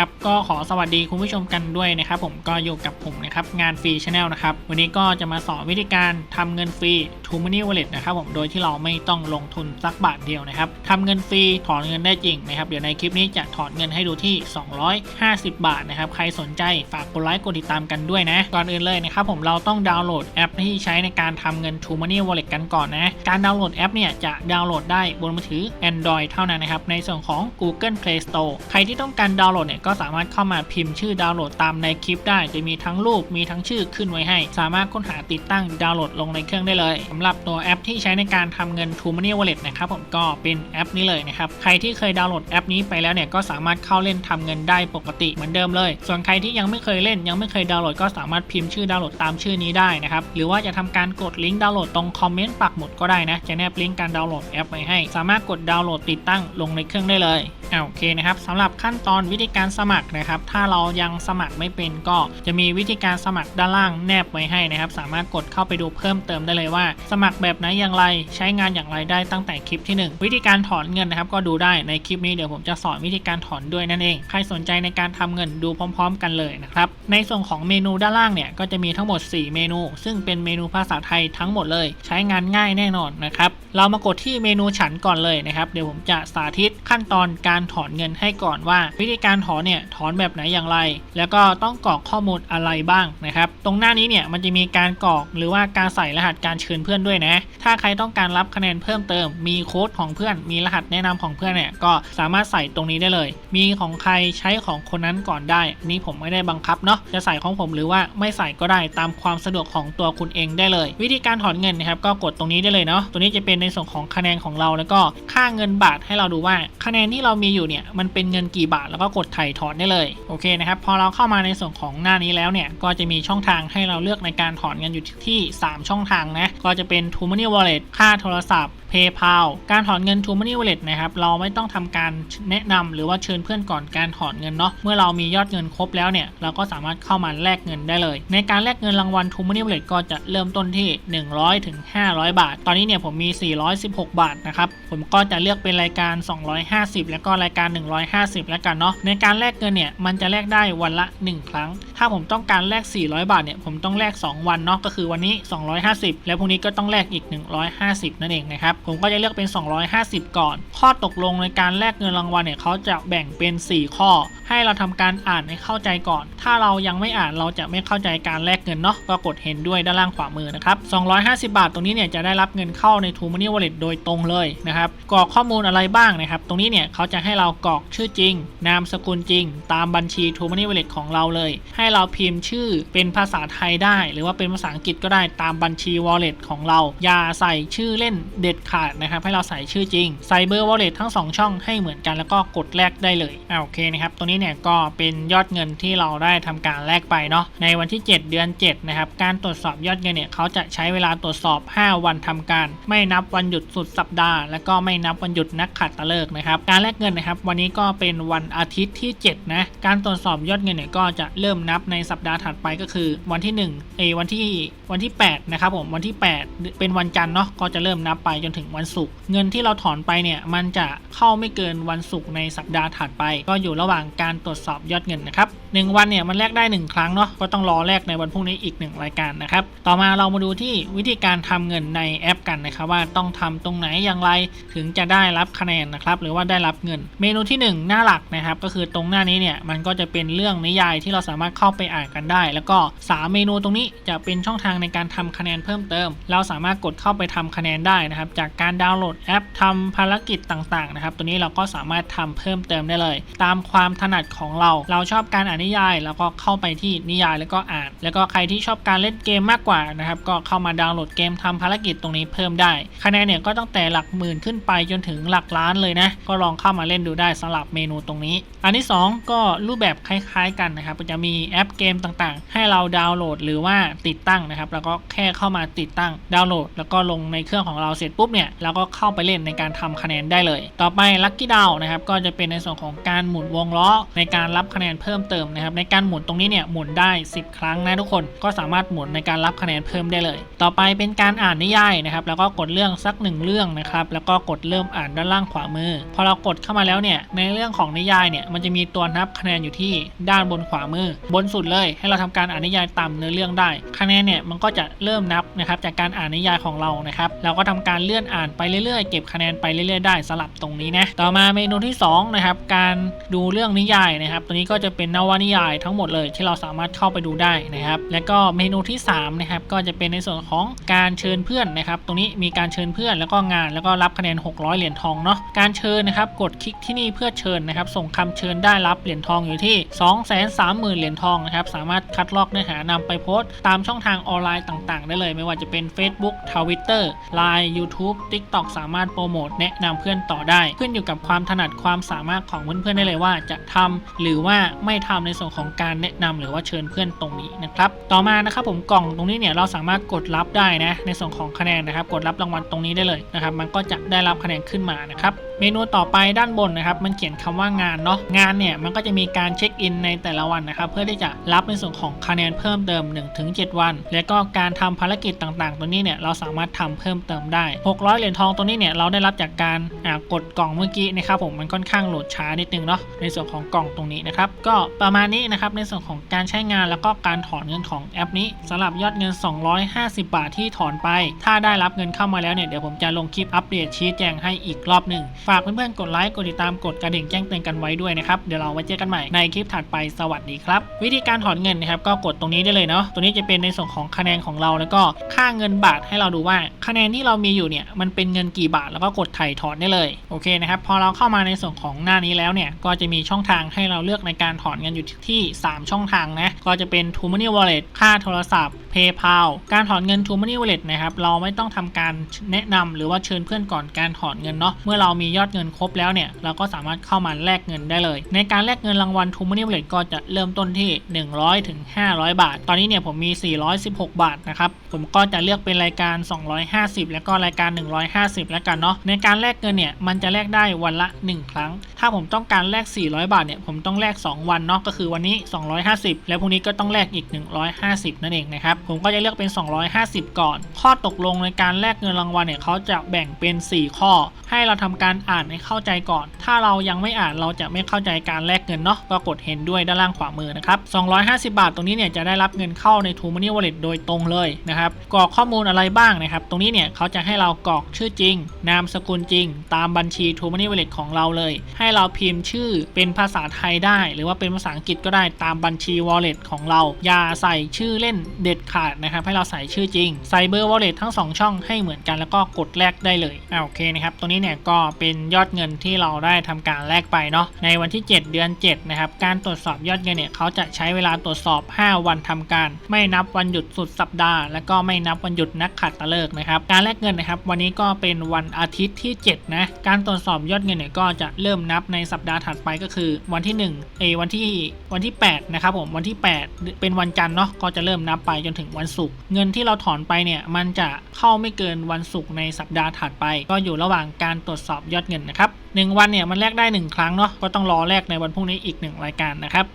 ครับก็ขอสวัสดีคุณผู้ชมกันด้วยนะครับผมก็อยู่กับผมนะครับงานฟรีชาแนลนะครับวันนี้ก็จะมาสอนวิธีการทำเงินฟรี t ูม Money Wallet นะครับผมโดยที่เราไม่ต้องลงทุนสักบาทเดียวนะครับทำเงินฟรีถอนเงินได้จริงนะครับเดี๋ยวในคลิปนี้จะถอนเงินให้ดูที่ 250 บาทนะครับใครสนใจฝากกดไลค์กดติดตามกันด้วยนะก่อนอื่นเลยนะครับผมเราต้องดาวน์โหลดแอปที่ใช้ในการทำเงิน t ูม Money Wallet กันก่อนนะการดาวน์โหลดแอปเนี่ยจะดาวน์โหลดได้บนมือถือ Android เท่านั้นนะครับในส่วนของ Google Play Store ใครที่ต้องการดาวน์โหลดเนี่ยก็สามารถเข้ามาพิมพ์ชื่อดาวน์โหลดตามในคลิปได้ จะมีทั้งรูปมีทั้งชื่อขึ้นไว้ให้ สามารถค้นหาติดตั้งดาวน์โหลดลงในเครื่องได้เลยสำหรับตัวแอปที่ใช้ในการทำเงิน t ูม Money Wallet นะครับผมก็เป็นแอปนี้เลยนะครับใครที่เคยดาวน์โหลดแอปนี้ไปแล้วเนี่ยก็สามารถเข้าเล่นทำเงินได้ปกติเหมือนเดิมเลย ส่วนใครที่ยังไม่เคยเล่น ยังไม่เคยดาวน์โหลดก็สามารถพิมพ์ชื่อดาวน์โหลดตามชื่อนี้ได้นะครับหรือว่าจะทำการกดลิงก์ดาวน์โหลดตรงคอมเมนต์ปักหมุดก็ได้นะจะแนบลิงก์การดาวน์โหลดแอปไว้ให้ สามารถกดดาวน์โหลดติดตั้งลงในเครื่องได้เลยโอเคนะครับสำหรับขั้นตอนวิธีการสมัครนะครับ ถ้าเรายังสมัครไม่เป็นก็จะมีวิธีการสมัครด้านล่างแนบไว้ให้นะครับ สามารถกดเข้าไปดูเพิ่มเติมได้เลยว่า สมัครแบบไหนอย่างไรใช้งานอย่างไรได้ตั้งแต่คลิปที่ 1 วิธีการถอนเงินนะครับ ก็ดูได้ในคลิปนี้เดี๋ยวผมจะสอนวิธีการถอนด้วยนั่นเอง ใครสนใจในการทำเงินดูพร้อม ๆ กันเลยนะครับในส่วนของเมนูด้านล่างเนี่ยก็จะมีทั้งหมด 4 เมนู ซึ่งเป็นเมนูภาษาไทยทั้งหมดเลย ใช้งานง่ายแน่นอนนะครับเรามากดที่เมนูฉันก่อนเลยนะครับเดี๋ยวผมจะสาธิตขั้นตอนการการถอนเงินให้ก่อนว่า วิธีการถอนเนี่ยถอนแบบไหนอย่างไร แล้วก็ต้องกรอกข้อมูลอะไรบ้างนะครับตรงหน้านี้เนี่ยมันจะมีการกรอกหรือว่าการใส่รหัสการเชิญเพื่อนด้วยนะ ถ้าใครต้องการรับคะแนนเพิ่มเติม มีโค้ดของเพื่อน มีรหัสแนะนำของเพื่อนเนี่ยก็สามารถใส่ตรงนี้ได้เลย มีของใครใช้ของคนนั้นก่อนได้นนี้ผมไม่ได้บังคับเนาะจะใส่ของผมหรือว่าไม่ใส่ก็ได้ตามความสะดวกของตัวคุณเองได้เลย วิธีการถอนเงินนะครับก็กดตรงนี้ได้เลยเนาะตัวนี้จะเป็นในส่วนของคะแนนของเราแล้วก็ค่าเงินบาทให้เราดูว่าคะแนนที่เรามีอยู่เนี่ยมันเป็นเงินกี่บาทแล้วก็กดไถ่ถอนได้เลยโอเคนะครับพอเราเข้ามาในส่วนของหน้านี้แล้วเนี่ยก็จะมีช่องทางให้เราเลือกในการถอนเงินอยู่ที่ 3 ช่องทางนะก็จะเป็น t ู Money Wallet ค่าโทรศัพท์ PayPal การถอนเงิน t ู Money Wallet นะครับเราไม่ต้องทำการแนะนำหรือว่าเชิญเพื่อนก่อนการถอนเงินเนาะเมื่อเรามียอดเงินครบแล้วเนี่ยเราก็สามารถเข้ามาแลกเงินได้เลย ในการแลกเงินรางวัล t ู Money Wallet ก็จะเริ่มต้นที่ 100ถึง500 บาท ตอนนี้เนี่ยผมมี 416 บาทนะครับผมก็จะเลือกเป็นรายการ 250 แล้วก็รายการ 150 แล้วกันเนาะในการแลกเงินเนี่ยมันจะแลกได้วันละ 1 ครั้ง ถ้าผมต้องการแลก 400 บาทเนี่ยผมต้องแลก 2 วันเนาะก็คือวันนี้ 250 แล้วพรุ่งนี้ก็ต้องแลกอีก 150 นั่นเองนะครับผมก็จะเลือกเป็น 250 ก่อน ข้อตกลงในการแลกเงินรางวัลเนี่ยเขาจะแบ่งเป็น 4 ข้อ ให้เราทำการอ่านให้เข้าใจก่อน ถ้าเรายังไม่อ่านเราจะไม่เข้าใจการแลกเงินเนาะก็กดเห็นด้วยด้านล่างขวามือนะครับ 250 บาทตรงนี้เนี่ยจะได้รับเงินเข้าใน t ู Money Wallet โดยตรงเลยนะครับกรอกข้อมูลอะไรบ้างนะครับ ตรงนี้เนี่ยเขาจะให้เรากรอกชื่อจริง นามสกุลจริง ตามบัญชี t ู Money Wallet ของเราเลย ให้เราพิมพ์ชื่อเป็นภาษาไทยได้ หรือว่าเป็นภาษาอังกฤษก็ได้ตามบัญชี Wallet ของเรา อย่าใส่ชื่อเล่นเด็ดขาดนะครับให้เราใส่ชื่อจริงใส่เบอร์ Wallet ทั้ง 2 ช่องให้เหมือนกันแล้วก็กดแลกได้เลยอ่าโอเคนะครับตัวนี้เนี่ยก็เป็นยอดเงินที่เราได้ทำการแลกไปเนาะในวันที่ 7 เดือน 7 นะครับ การตรวจสอบยอดเงินเนี่ยเขาจะใช้เวลาตรวจสอบ 5 วันทำการ ไม่นับวันหยุดสุดสัปดาห์ และก็ไม่นับวันหยุดนักขัดตะเลิกนะครับการแลกเงินนะครับ วันนี้ก็เป็นวันอาทิตย์ที่ 7 นะ การตรวจสอบยอดเงินเนี่ยก็จะเริ่มนับในสัปดาห์ถัดไปก็คือ วันที่1เออวันที่วันที่8นะครับผมวันที่ 8 เป็นวันจันทร์เนาะก็จะเริ่มนับไปจนถึงวันศุกร์เงินที่เราถอนไปเนี่ยมันจะเข้าไม่เกินวันศุกร์ในสัปดาห์ถัดไป ก็อยู่ระหว่างการตรวจสอบยอดเงินนะครับหนึ่งวันเนี่ยมันแลกได้ 1 ครั้งเนาะก็ต้องรอแลกในวันพรุ่งนี้อีก 1 รายการนะครับต่อมาเรามาดูที่วิธีการทำเงินในแอปกันนะครับว่าต้องทำตรงไหนอย่างไรถึงจะได้รับคะแนนนะครับหรือว่าได้รับเงิน เมนูที่ 1 หน้าหลักนะครับก็คือตรงหน้านี้เนี่ยมันก็จะเป็นเรื่องนิยายที่เราสามารถเข้าไปอ่านกันได้ แล้วก็ 3 เมนูตรงนี้จะเป็นช่องทางในการทำคะแนนเพิ่มเติม เราสามารถกดเข้าไปทำคะแนนได้นะครับจากการดาวน์โหลดแอปทำภารกิจต่างๆนะครับ ตัวนี้เราก็สามารถทำเพิ่มเติมได้เลย ตามความถนัดของเรา เราชอบการอ่านนิยาย แล้วก็เข้าไปที่นิยายแล้วก็อ่าน แล้วก็ใครที่ชอบการเล่นเกมมากกว่านะครับ ก็เข้ามาดาวน์โหลดเกมทำภารกิจตรงนี้เพิ่มได้ คะแนนเนี่ยก็ตั้งแต่หลักหมื่นขึ้นไปจนถึงหลักล้านเลยนะ ก็ลองเข้ามาเล่นดูได้สำหรับเมนูตรงนี้ อันที่ 2 ก็รูปแบบคล้ายๆกันนะครับจะมีแอปเกมต่างๆ ให้เราดาวน์โหลดหรือว่าติดตั้งนะครับ แล้วก็แค่เข้ามาติดตั้งดาวน์โหลด แล้วก็ลงในเครื่องของเราเสร็จปุ๊บเนี่ยเราก็เข้าไปเล่นในการทำคะแนนได้เลย ต่อไปลัคกี้ดาวนะครับก็จะเป็นในส่วนของการหมุนวงล้อในการรับคะแนนเพิ่มเติมนะครับในการหมุนตรงนี้เนี่ยหมุนได้ 10 ครั้งนะทุกคนก็สามารถหมุนในการรับคะแนนเพิ่มได้เลย ต่อไปเป็นการอ่านนิยายนะครับแล้วก็กดเรื่องสักหนึ่งเรื่องนะครับแล้วก็กดเริ่มอ่านด้านล่างขวามือ พอเรากดเข้ามาแล้วเนี่ยในเรื่องของนิยายเนี่ยมันจะมีตัวนับคะแนนอยู่ที่ด้านบนขวามือ บนสุดเลยให้เราทำการอ่านนิยายตามเนื้อเรื่องได้ คะแนนเนี่ยมันก็จะเริ่มนับนะครับจากการอ่านนิยายของเรานะครับเราก็ทำการเลื่อนอ่านไปเรื่อยๆ เก็บคะแนนไปเรื่อยๆ ได้สลับตรงนี้นะ ต่อมาเมนูที่สองนะครับการดูเรื่องนิยายนะครับ ตัวนี้ก็จะเป็นนวนิยายทั้งหมดเลยที่เราสามารถเข้าไปดูได้นะครับ แล้วก็เมนูที่สามนะครับก็จะเป็นในส่วนของการเชิญเพื่อนนะครับ ตรงนี้มีการเชิญเพื่อนแล้วก็งานแล้วก็รับคะแนน 600 เหรียญทองเนาะ การเชิญนะครับกดคลิกที่นี่เพื่อเชิญนะครับ ส่งคำเชิญได้รับเหรียญทองอยู่ที่ 230,000 เหรียญทองนะครับ สามารถคัดลอกเนื้อหานำไปโพสต์ตามช่องทางออนไลน์ต่าง ๆ ได้เลย ไม่ว่าจะเป็น Facebook Twitter Line YouTube TikTok สามารถโปรโมทแนะนำเพื่อนต่อได้ ขึ้นอยู่กับความถนัดความสามารถของเพื่อนๆได้เลยว่าจะทำหรือว่าไม่ทำในส่วนของการแนะนำหรือว่าเชิญเพื่อนตรงนี้นะครับต่อมานะครับผมกล่องตรงนี้เนี่ยเราสามารถกดรับได้นะในส่วนของคะแนนนะครับ กดรับรางวัลตรงนี้ได้เลยนะครับมันก็จะได้รับคะแนนขึ้นมานะครับ เมนูต่อไปด้านบนนะครับ มันเขียนคำว่างานเนาะงานเนี่ยมันก็จะมีการเช็คอินในแต่ละวันนะครับ เพื่อที่จะรับในส่วนของคะแนนเพิ่มเติม 1-7 วัน แล้วก็การทำภารกิจต่างๆ ตัวนี้เนี่ยเราสามารถทำเพิ่มเติมได้ 600 เหรียญทองตัวนี้เนี่ยเราได้รับจากการกดกล่องเมื่อกี้นะครับผมมันค่อนข้างโหลดช้านิดนึงเนาะในส่วนของกล่องตรงนี้นะครับก็ประมาณนี้นะครับในส่วนของการใช้งานแล้วก็การถอนเงินของแอปนี้สำหรับยอดเงิน 250 บาทที่ถอนไป ถ้าได้รับเงินเข้ามาแล้วเนี่ยเดี๋ยวผมจะลงคลิปอัปเดตชี้แจงให้อีกรอบหนึ่งฝากเพื่อนๆกดไลค์กดติดตามกดกระดิ่งแจ้งเตือนกันไว้ด้วยนะครับเดี๋ยวเราไว้เจอกันใหม่ในคลิปถัดไปสวัสดีครับ วิธีการถอนเงินนะครับก็กดตรงนี้ได้เลยเนาะตัวนี้จะเป็นในส่วนของคะแนนของเราแล้วก็ค่าเงินบาทให้เราดูว่า คะแนนที่เรามีอยู่เนี่ยมันเป็นเงินกี่บาทแล้วก็กดถ่ายถอนได้เลยโอเคนะครับพอเราเข้ามาในส่วนของหน้านี้แล้วเนี่ยก็จะมีช่องทางให้เราเลือกในการถอนเงินอยู่ที่ 3 ช่องทางนะก็จะเป็น t o Money Wallet ค่าโทรศัพท์ PayPal การถอนเงิน t o Money Wallet นะครับเราไม่ต้องทำการแนะนำหรือว่าเชิญเพื่อนก่อนการถอนเงินเนาะเมื่อเรามียอดเงินครบแล้วเนี่ยเราก็สามารถเข้ามาแลกเงินได้เลย ในการแลกเงินรางวัล t o Money Wallet ก็จะเริ่มต้นที่ 100ถึง500 บาท ตอนนี้เนี่ยผมมี 416 บาทนะครับผมก็จะเลือกเป็นรายการ 250 แล้วก็รายการ 150 แล้วกันเนาะในการแลกเงินเนี่ยมันจะแลกได้วันละ 1 ครั้ง ถ้าผมต้องการแลก 400 บาทเนี่ยผมต้องแลก 2 วันเนาะก็คือวันนี้ 250 แล้วพรุ่งนี้ก็ต้องแลกอีก 150 นั่นเองนะครับผมก็จะเลือกเป็น 250 ก่อน ข้อตกลงในการแลกเงินรางวัลเนี่ยเขาจะแบ่งเป็น 4 ข้อ ให้เราทำการอ่านให้เข้าใจก่อน ถ้าเรายังไม่อ่านเราจะไม่เข้าใจการแลกเงินเนาะก็กดเห็นด้วยด้านล่างขวามือนะครับ250 บาทตรงนี้เนี่ยจะได้รับเงินเข้าใน t ู Money Wallet โดยตรงเลยนะครับกรอกข้อมูลอะไรบ้างนะครับตรงนี้เนี่ยเขาจะให้เรากรอกชื่อจริง นามสกุลจริง ตามบัญชี t ู Money Wallet ของเราเลย ให้เราพิมพ์ชื่อเป็นภาษาไทยได้ หรือว่าเป็นภาษาอังกฤษก็ได้ตามบัญชี Wallet ของเรา อย่าใส่ชื่อเล่นเด็ดขาดนะครับให้เราใส่ชื่อจริงใส่เบอร์ Wallet ทั้ง 2 ช่องให้เหมือนกันแล้วก็กดแลกได้เลยอ่าโอเคนะครับตรงนี้เนี่ยก็เป็นยอดเงินที่เราได้ทำการแลกไปเนาะในวันที่ 7 เดือน7นะครับการตรวจสอบยอดเงินเนี่ยเขาจะใช้เวลาตรวจสอบ 5 วันทำการ ไม่นับวันหยุดสุดสัปดาห์ และก็ไม่นับวันหยุดนักขัดตฤกษ์นะครับการแลกเงินนะครับวันนี้ก็เป็นวันอาทิตย์ที่7นะการตรวจสอบยอดเงินเนี่ยก็จะเริ่มนับในสัปดาห์ถัดไปก็คือ วันที่1เอวันที่วันที่8นะครับผมวันที่ 8 เป็นวันจันทร์เนาะก็จะเริ่มนับไปจนถึงวันศุกร์เงินที่เราถอนไปเนี่ยมันจะเข้าไม่เกินวันศุกร์ในสัปดาห์ถัดไป ก็อยู่ระหว่างการตรวจสอบยอดเงินนะครับหนึ่งวันเนี่ยมันแลกได้ 1 ครั้งเนาะก็ต้องรอแลกในวันพรุ่งนี้อีก 1 รายการนะครับ